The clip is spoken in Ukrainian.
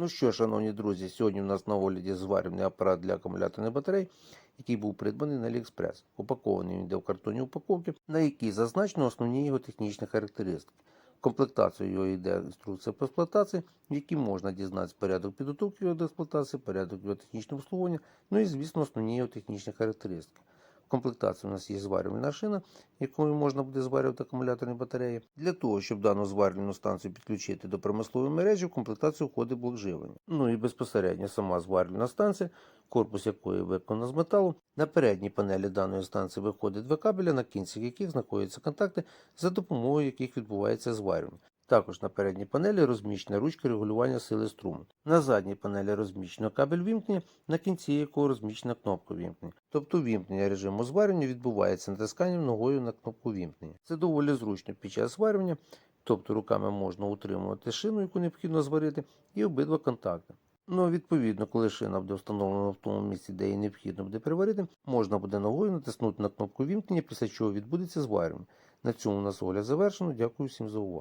Ну що, шановні друзі, сьогодні у нас на огляді зварювальний апарат для акумуляторних батарей, який був придбаний на AliExpress. Упакований він йде в картонній упаковці, на якій зазначено основні його технічні характеристики. Комплектацію його йде інструкція по експлуатації, в якій можна дізнатися порядок підготовки його до експлуатації, порядок його технічного обслуговування, ну і, звісно, основні його технічні характеристики. Комплектації у нас є зварювальна шина, якою можна буде зварювати акумуляторні батареї. Для того, щоб дану зварювальну станцію підключити до промислової мережі, в комплектацію входить блок живлення. Ну і безпосередньо сама зварювальна станція, корпус якої виконано з металу. На передній панелі даної станції виходить два кабеля, на кінцях яких знаходяться контакти, за допомогою яких відбувається зварювання. Також на передній панелі розміщена ручка регулювання сили струму. На задній панелі розміщено кабель вімкнення, на кінці якого розміщена кнопка вімкнення. Тобто вімкнення режиму зварювання відбувається натисканням ногою на кнопку вімкнення. Це доволі зручно під час зварювання, тобто руками можна утримувати шину, яку необхідно зварити, і обидва контакти. Ну, відповідно, коли шина буде встановлена в тому місці, де її необхідно буде приварити, можна буде ногою натиснути на кнопку вімкнення, після чого відбудеться зварювання. На цьому у нас огляд завершено. Дякую всім за увагу.